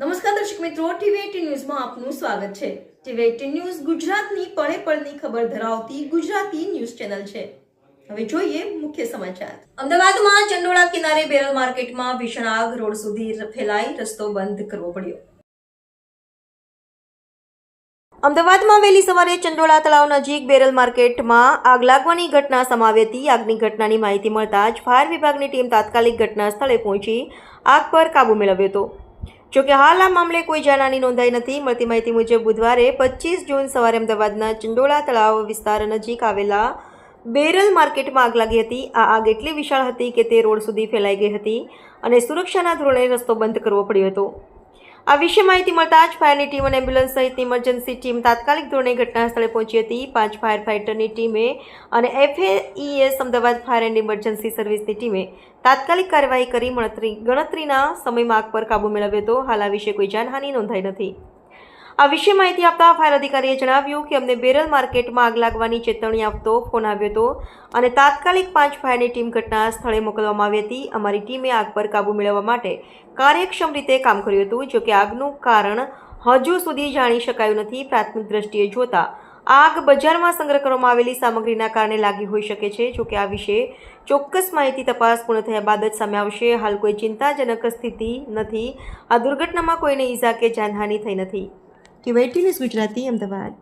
નમસ્કાર દર્શક મિત્રો ટીવી એટીન ન્યૂઝમાં આપનું સ્વાગત છે. ટીવી એટીન ન્યૂઝ ગુજરાતની પળે પળની ખબર ધરાવતી ગુજરાતી ન્યૂઝ ચેનલ છે. હવે જોઈએ મુખ્ય સમાચાર. અમદાવાદમાં ચંડોળા કિનારે બેરલ માર્કેટમાં ભીષણ આગ, રોડ સુધી ફેલાઈ રસ્તો બંધ કરવો પડ્યો. અમદાવાદમાં વહેલી સવારે ચંડોળા તળાવ નજીક બેરલ માર્કેટમાં આગ લાગવાની ઘટના સમાવી હતી. આગની ઘટનાની માહિતી મળતા જ ફાયર વિભાગની ટીમ તાત્કાલિક ઘટના સ્થળે પહોંચી આગ પર કાબૂ મેળવ્યો હતો. જોકે હાલ આ મામલે કોઈ જાનહાની નોંધાઈ નથી. મળતી માહિતી મુજબ બુધવારે પચીસ જૂન સવારે અમદાવાદના ચંડોળા તળાવ વિસ્તાર નજીક આવેલા બેરલ માર્કેટમાં આગ લાગી હતી. આ આગ એટલી વિશાળ હતી કે તે રોડ સુધી ફેલાઈ ગઈ હતી અને સુરક્ષાના ધોરણે રસ્તો બંધ કરવો પડ્યો હતો. આ વિશે માહિતી મળતા જ ફાયરની ટીમ અને એમ્બ્યુલન્સ સહિતની ઇમરજન્સી ટીમ તાત્કાલિક ધોરણે ઘટના સ્થળે પહોંચી હતી. પાંચ ફાયર ફાઇટરની ટીમે અને FAES Ahmedabad fire and emergency સર્વિસની ટીમે તાત્કાલિક કાર્યવાહી કરી, ગણતરી, ગણતરીના સમયમાં આગ પર કાબૂ મેળવ્યો હતો. હાલ આ વિશે કોઈ જાનહાનિ નોંધાઈ નથી. આ વિશે માહિતી આપતા ફાયર અધિકારીએ જણાવ્યું કે અમને બેરલ માર્કેટમાં આગ લાગવાની ચેતવણી આપતો ફોન આવ્યો હતો અને તાત્કાલિક પાંચ ફાયરની ટીમ ઘટના સ્થળે મોકલવામાં આવી હતી. અમારી ટીમે આગ પર કાબૂ મેળવવા માટે કાર્યક્ષમ રીતે કામ કર્યું હતું જોકે આગનું કારણ હજુ સુધી જાણી શકાયું નથી. પ્રાથમિક દ્રષ્ટિએ જોતા, આગ બજારમાં સંગ્રહ કરવામાં આવેલી સામગ્રીના કારણે લાગી હોઈ શકે છે. જોકે આ વિશે ચોક્કસ માહિતી તપાસ પૂર્ણ થયા બાદ જ સામે આવશે. હાલ કોઈ ચિંતાજનક સ્થિતિ નથી. આ દુર્ઘટનામાં કોઈને ઈજા કે જાનહાનિ થઈ નથી. TV news Gujarati Ahmedabad